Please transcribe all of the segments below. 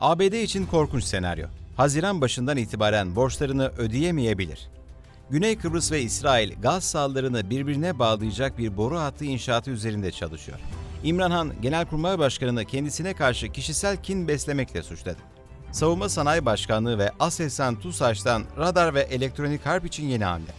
ABD için korkunç senaryo. Haziran başından itibaren borçlarını ödeyemeyebilir. Güney Kıbrıs ve İsrail gaz sahalarını birbirine bağlayacak bir boru hattı inşaatı üzerinde çalışıyor. İmran Han, Genelkurmay Başkanı'nı kendisine karşı kişisel kin beslemekle suçladı. Savunma Sanayi Başkanlığı ve Aselsan TUSAŞ'tan radar ve elektronik harp için yeni hamle.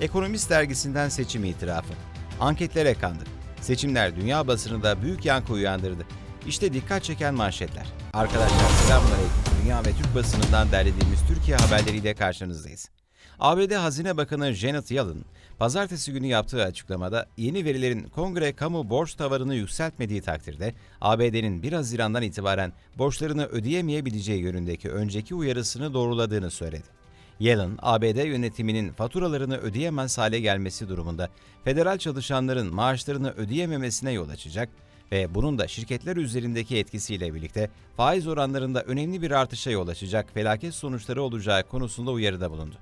Ekonomist dergisinden seçim itirafı. Anketlere kandık. Seçimler dünya basınında büyük yankı uyandırdı. İşte dikkat çeken manşetler. Arkadaşlar selamünaleyküm. Dünya ve Türk basınından derlediğimiz Türkiye haberleriyle karşınızdayız. ABD Hazine Bakanı Janet Yellen, pazartesi günü yaptığı açıklamada yeni verilerin kongre kamu borç tavarını yükseltmediği takdirde ABD'nin 1 Haziran'dan itibaren borçlarını ödeyemeyebileceği yönündeki önceki uyarısını doğruladığını söyledi. Yellen, ABD yönetiminin faturalarını ödeyemez hale gelmesi durumunda federal çalışanların maaşlarını ödeyememesine yol açacak ve bunun da şirketler üzerindeki etkisiyle birlikte faiz oranlarında önemli bir artışa yol açacak felaket sonuçları olacağı konusunda uyarıda bulundu.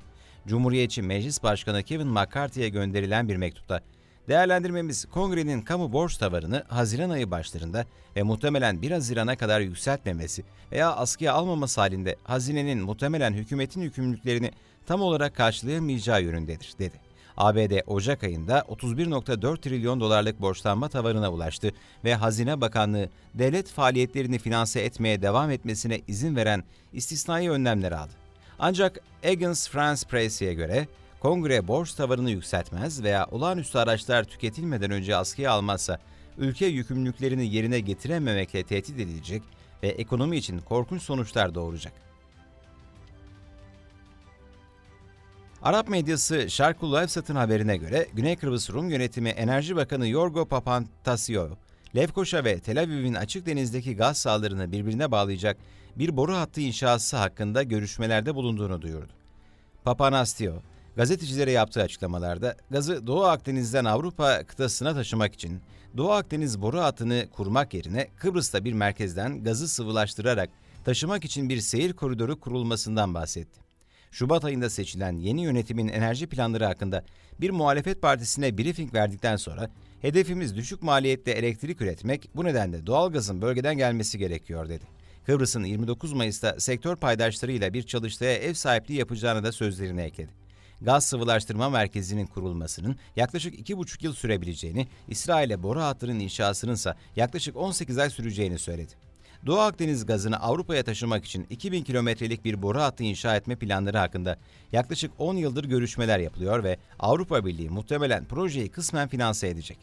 Cumhuriyetçi Meclis Başkanı Kevin McCarthy'ye gönderilen bir mektupta Değerlendirmemiz kongrenin kamu borç tavarını Haziran ayı başlarında ve muhtemelen 1 Haziran'a kadar yükseltmemesi veya askıya almaması halinde hazinenin muhtemelen hükümetin yükümlülüklerini tam olarak karşılayamayacağı yönündedir, dedi. ABD Ocak ayında 31.4 trilyon dolarlık borçlanma tavarına ulaştı ve Hazine Bakanlığı devlet faaliyetlerini finanse etmeye devam etmesine izin veren istisnai önlemler aldı. Ancak Agence France Presse'ye göre kongre borç tavarını yükseltmez veya olağanüstü araçlar tüketilmeden önce askıya almazsa ülke yükümlülüklerini yerine getirememekle tehdit edilecek ve ekonomi için korkunç sonuçlar doğuracak. Arap medyası Şarkul Lifesat'ın haberine göre Güney Kıbrıs Rum yönetimi Enerji Bakanı Yorgo Papantasio, Lefkoşa ve Tel Aviv'in açık denizdeki gaz sahalarını birbirine bağlayacak bir boru hattı inşası hakkında görüşmelerde bulunduğunu duyurdu. Papanastio, gazetecilere yaptığı açıklamalarda gazı Doğu Akdeniz'den Avrupa kıtasına taşımak için Doğu Akdeniz boru hattını kurmak yerine Kıbrıs'ta bir merkezden gazı sıvılaştırarak taşımak için bir seyir koridoru kurulmasından bahsetti. Şubat ayında seçilen yeni yönetimin enerji planları hakkında bir muhalefet partisine briefing verdikten sonra hedefimiz düşük maliyette elektrik üretmek, bu nedenle doğalgazın bölgeden gelmesi gerekiyor dedi. Kıbrıs'ın 29 Mayıs'ta sektör paydaşlarıyla bir çalıştaya ev sahipliği yapacağını da sözlerine ekledi. Gaz sıvılaştırma merkezinin kurulmasının yaklaşık 2,5 yıl sürebileceğini, İsrail'e boru hattının inşasının ise yaklaşık 18 ay süreceğini söyledi. Doğu Akdeniz gazını Avrupa'ya taşımak için 2000 kilometrelik bir boru hattı inşa etme planları hakkında yaklaşık 10 yıldır görüşmeler yapılıyor ve Avrupa Birliği muhtemelen projeyi kısmen finanse edecek.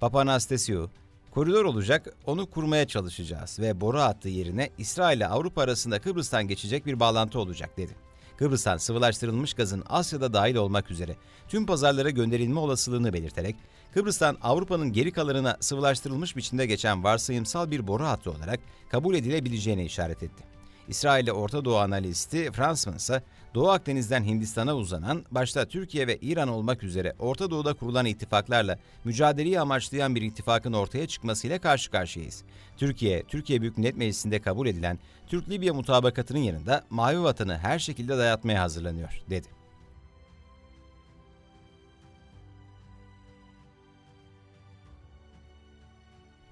Papanastasiou, koridor olacak, onu kurmaya çalışacağız ve boru hattı yerine İsrail ile Avrupa arasında Kıbrıs'tan geçecek bir bağlantı olacak dedi. Kıbrıs'tan sıvılaştırılmış gazın Asya'da dahil olmak üzere tüm pazarlara gönderilme olasılığını belirterek Kıbrıs'tan Avrupa'nın geri kalanına sıvılaştırılmış biçimde geçen varsayımsal bir boru hattı olarak kabul edilebileceğine işaret etti. İsrail'le Orta Doğu analisti Fransman ise Doğu Akdeniz'den Hindistan'a uzanan, başta Türkiye ve İran olmak üzere Orta Doğu'da kurulan ittifaklarla mücadeleyi amaçlayan bir ittifakın ortaya çıkmasıyla karşı karşıyayız. Türkiye, Türkiye Büyük Millet Meclisi'nde kabul edilen Türk-Libya mutabakatının yanında Mavi Vatan'ı her şekilde dayatmaya hazırlanıyor, dedi.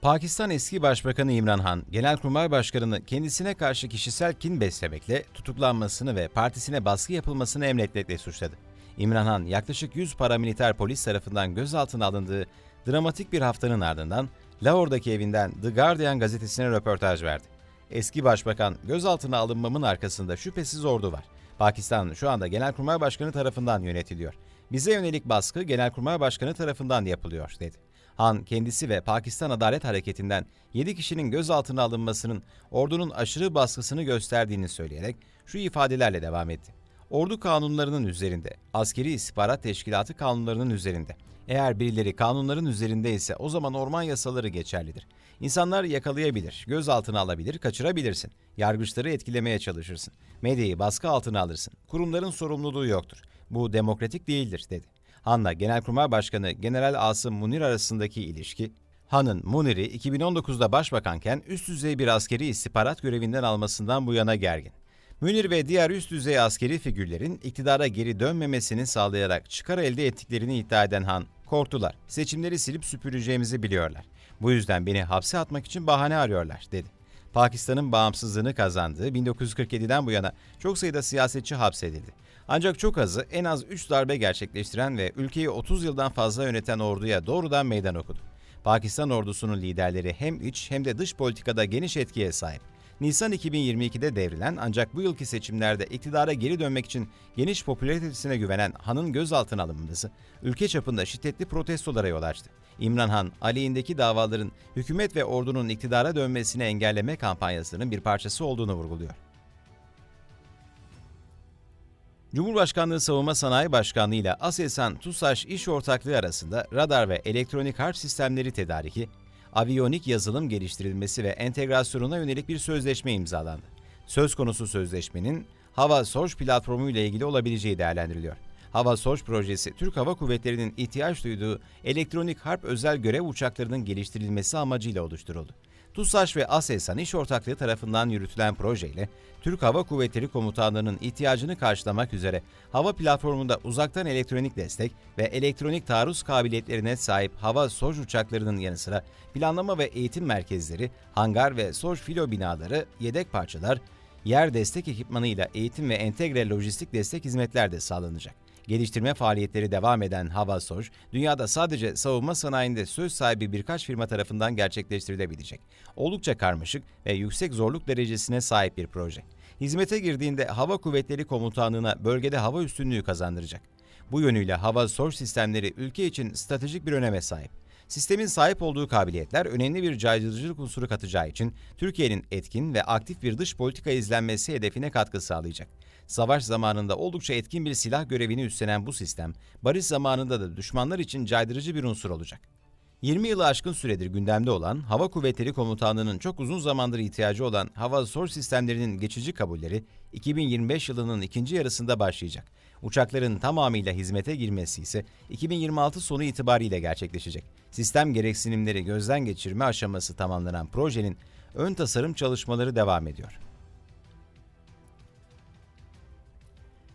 Pakistan eski Başbakanı İmran Han, Genelkurmay Başkanı'nı kendisine karşı kişisel kin beslemekle tutuklanmasını ve partisine baskı yapılmasını emretmekle suçladı. İmran Han, yaklaşık 100 paramiliter polis tarafından gözaltına alındığı dramatik bir haftanın ardından Lahore'daki evinden The Guardian gazetesine röportaj verdi. Eski Başbakan, gözaltına alınmamın arkasında şüphesiz ordu var. Pakistan şu anda Genelkurmay Başkanı tarafından yönetiliyor. Bize yönelik baskı Genelkurmay Başkanı tarafından yapılıyor, dedi. Han kendisi ve Pakistan Adalet Hareketi'nden 7 kişinin gözaltına alınmasının ordunun aşırı baskısını gösterdiğini söyleyerek şu ifadelerle devam etti. Ordu kanunlarının üzerinde, askeri istihbarat teşkilatı kanunlarının üzerinde. Eğer birileri kanunların üzerinde ise o zaman orman yasaları geçerlidir. İnsanlar yakalayabilir, gözaltına alabilir, kaçırabilirsin. Yargıçları etkilemeye çalışırsın. Medyayı baskı altına alırsın. Kurumların sorumluluğu yoktur. Bu demokratik değildir, dedi. Han'la Genelkurmay Başkanı General Asım Munir arasındaki ilişki, Han'ın Munir'i 2019'da başbakanken üst düzey bir askeri istihbarat görevinden almasından bu yana gergin. Münir ve diğer üst düzey askeri figürlerin iktidara geri dönmemesini sağlayarak çıkar elde ettiklerini iddia eden Han, korktular. Seçimleri silip süpüreceğimizi biliyorlar. Bu yüzden beni hapse atmak için bahane arıyorlar, dedi. Pakistan'ın bağımsızlığını kazandığı 1947'den bu yana çok sayıda siyasetçi hapsedildi. Ancak çok azı en az 3 darbe gerçekleştiren ve ülkeyi 30 yıldan fazla yöneten orduya doğrudan meydan okudu. Pakistan ordusunun liderleri hem iç hem de dış politikada geniş etkiye sahip. Nisan 2022'de devrilen ancak bu yılki seçimlerde iktidara geri dönmek için geniş popülaritesine güvenen Han'ın gözaltına alınması ülke çapında şiddetli protestolara yol açtı. İmran Han, aleyhindeki davaların hükümet ve ordunun iktidara dönmesini engelleme kampanyasının bir parçası olduğunu vurguluyor. Cumhurbaşkanlığı Savunma Sanayi Başkanlığı ile Aselsan TUSAŞ iş ortaklığı arasında radar ve elektronik harp sistemleri tedariki, aviyonik yazılım geliştirilmesi ve entegrasyonuna yönelik bir sözleşme imzalandı. Söz konusu sözleşmenin Hava Soj platformu ile ilgili olabileceği değerlendiriliyor. Hava Soj projesi, Türk Hava Kuvvetleri'nin ihtiyaç duyduğu elektronik harp özel görev uçaklarının geliştirilmesi amacıyla oluşturuldu. TUSAŞ ve ASELSAN iş ortaklığı tarafından yürütülen projeyle Türk Hava Kuvvetleri Komutanlığı'nın ihtiyacını karşılamak üzere hava platformunda uzaktan elektronik destek ve elektronik taarruz kabiliyetlerine sahip hava SOJ uçaklarının yanı sıra planlama ve eğitim merkezleri, hangar ve SOJ filo binaları, yedek parçalar, yer destek ekipmanıyla eğitim ve entegre lojistik destek hizmetler de sağlanacak. Geliştirme faaliyetleri devam eden Hava Soj, dünyada sadece savunma sanayinde söz sahibi birkaç firma tarafından gerçekleştirilebilecek. Oldukça karmaşık ve yüksek zorluk derecesine sahip bir proje. Hizmete girdiğinde Hava Kuvvetleri Komutanlığı'na bölgede hava üstünlüğü kazandıracak. Bu yönüyle Hava Soj sistemleri ülke için stratejik bir öneme sahip. Sistemin sahip olduğu kabiliyetler önemli bir caydırıcılık unsuru katacağı için Türkiye'nin etkin ve aktif bir dış politika izlenmesi hedefine katkı sağlayacak. Savaş zamanında oldukça etkin bir silah görevini üstlenen bu sistem, barış zamanında da düşmanlar için caydırıcı bir unsur olacak. 20 yılı aşkın süredir gündemde olan Hava Kuvvetleri Komutanlığı'nın çok uzun zamandır ihtiyacı olan hava sor sistemlerinin geçici kabulleri 2025 yılının ikinci yarısında başlayacak. Uçakların tamamıyla hizmete girmesi ise 2026 sonu itibariyle gerçekleşecek. Sistem gereksinimleri gözden geçirme aşaması tamamlanan projenin ön tasarım çalışmaları devam ediyor.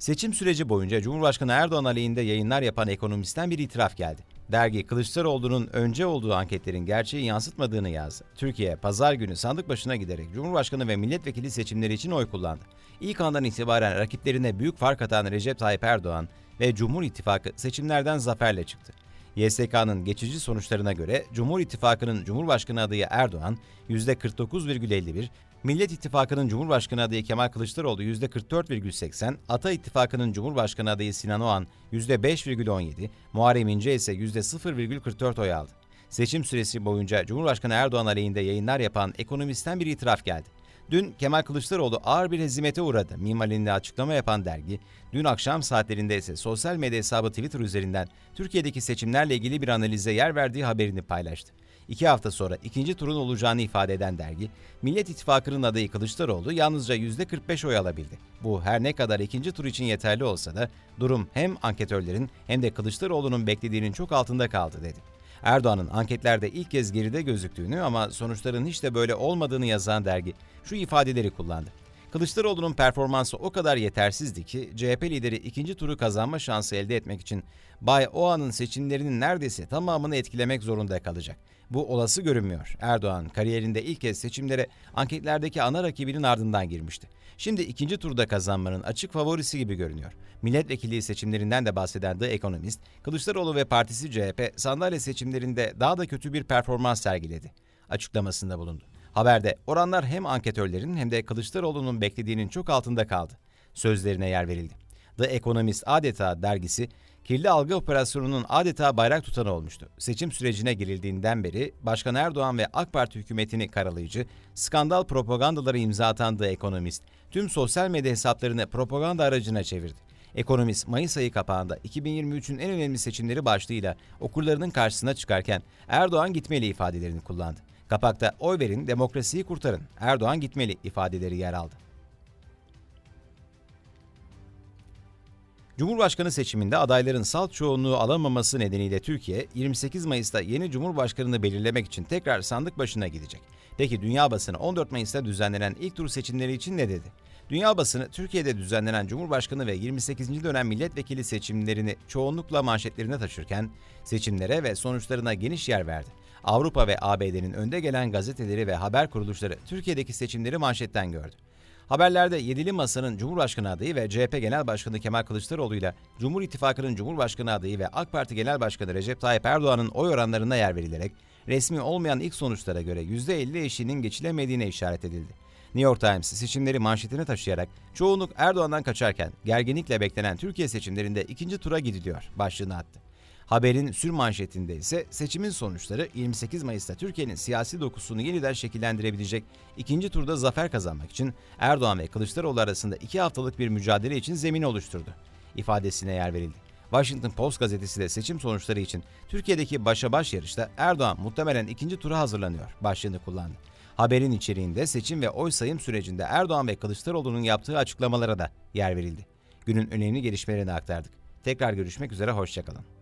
Seçim süreci boyunca Cumhurbaşkanı Erdoğan aleyhinde yayınlar yapan ekonomistten bir itiraf geldi. Dergi Kılıçdaroğlu'nun önce olduğu anketlerin gerçeği yansıtmadığını yazdı. Türkiye pazar günü sandık başına giderek Cumhurbaşkanı ve milletvekili seçimleri için oy kullandı. İlk andan itibaren rakiplerine büyük fark atan Recep Tayyip Erdoğan ve Cumhur İttifakı seçimlerden zaferle çıktı. YSK'nın geçici sonuçlarına göre Cumhur İttifakı'nın Cumhurbaşkanı adayı Erdoğan %49,51, Millet İttifakı'nın Cumhurbaşkanı adayı Kemal Kılıçdaroğlu %44,80, Ata İttifakı'nın Cumhurbaşkanı adayı Sinan Oğan %5,17, Muharrem İnce ise %0,44 oy aldı. Seçim süresi boyunca Cumhurbaşkanı Erdoğan aleyhinde yayınlar yapan ekonomistten bir itiraf geldi. Dün Kemal Kılıçdaroğlu ağır bir hezimete uğradı. Mimarinde açıklama yapan dergi, dün akşam saatlerinde ise sosyal medya hesabı Twitter üzerinden Türkiye'deki seçimlerle ilgili bir analize yer verdiği haberini paylaştı. İki hafta sonra ikinci turun olacağını ifade eden dergi, Millet İttifakı'nın adayı Kılıçdaroğlu yalnızca %45 oy alabildi. Bu her ne kadar ikinci tur için yeterli olsa da durum hem anketörlerin hem de Kılıçdaroğlu'nun beklediğinin çok altında kaldı dedi. Erdoğan'ın anketlerde ilk kez geride gözüktüğünü ama sonuçların hiç de böyle olmadığını yazan dergi şu ifadeleri kullandı. Kılıçdaroğlu'nun performansı o kadar yetersizdi ki CHP lideri ikinci turu kazanma şansı elde etmek için Bay Oğan'ın seçimlerinin neredeyse tamamını etkilemek zorunda kalacak. Bu olası görünmüyor. Erdoğan kariyerinde ilk kez seçimlere anketlerdeki ana rakibinin ardından girmişti. Şimdi ikinci turda kazanmanın açık favorisi gibi görünüyor. Milletvekilliği seçimlerinden de bahseden The Economist, Kılıçdaroğlu ve partisi CHP sandalye seçimlerinde daha da kötü bir performans sergiledi. Açıklamasında bulundu. Haberde oranlar hem anketörlerin hem de Kılıçdaroğlu'nun beklediğinin çok altında kaldı. Sözlerine yer verildi. The Economist adeta dergisi kirli algı operasyonunun adeta bayrak tutanı olmuştu. Seçim sürecine girildiğinden beri Başkan Erdoğan ve AK Parti hükümetini karalayıcı, skandal propagandaları imza atan The Economist, tüm sosyal medya hesaplarını propaganda aracına çevirdi. Ekonomist Mayıs ayı kapağında 2023'ün en önemli seçimleri başlığıyla okurlarının karşısına çıkarken Erdoğan gitmeli ifadelerini kullandı. Kapakta oy verin, demokrasiyi kurtarın, Erdoğan gitmeli ifadeleri yer aldı. Cumhurbaşkanı seçiminde adayların salt çoğunluğu alamaması nedeniyle Türkiye 28 Mayıs'ta yeni Cumhurbaşkanını belirlemek için tekrar sandık başına gidecek. Peki dünya basını 14 Mayıs'ta düzenlenen ilk tur seçimleri için ne dedi? Dünya basını Türkiye'de düzenlenen Cumhurbaşkanı ve 28. dönem milletvekili seçimlerini çoğunlukla manşetlerine taşırken seçimlere ve sonuçlarına geniş yer verdi. Avrupa ve ABD'nin önde gelen gazeteleri ve haber kuruluşları Türkiye'deki seçimleri manşetten gördü. Haberlerde Yedili Masa'nın Cumhurbaşkanı adayı ve CHP Genel Başkanı Kemal Kılıçdaroğlu ile Cumhur İttifakı'nın Cumhurbaşkanı adayı ve AK Parti Genel Başkanı Recep Tayyip Erdoğan'ın oy oranlarına yer verilerek resmi olmayan ilk sonuçlara göre %50 eşiğinin geçilemediğine işaret edildi. New York Times seçimleri manşetine taşıyarak çoğunluk Erdoğan'dan kaçarken gerginlikle beklenen Türkiye seçimlerinde ikinci tura gidiliyor başlığını attı. Haberin sür manşetinde ise seçimin sonuçları 28 Mayıs'ta Türkiye'nin siyasi dokusunu yeniden şekillendirebilecek ikinci turda zafer kazanmak için Erdoğan ve Kılıçdaroğlu arasında iki haftalık bir mücadele için zemin oluşturdu. ifadesine yer verildi. Washington Post gazetesi de seçim sonuçları için Türkiye'deki başa baş yarışta Erdoğan muhtemelen ikinci tura hazırlanıyor başlığını kullandı. Haberin içeriğinde seçim ve oy sayım sürecinde Erdoğan ve Kılıçdaroğlu'nun yaptığı açıklamalara da yer verildi. Günün önemli gelişmelerini aktardık. Tekrar görüşmek üzere, hoşçakalın.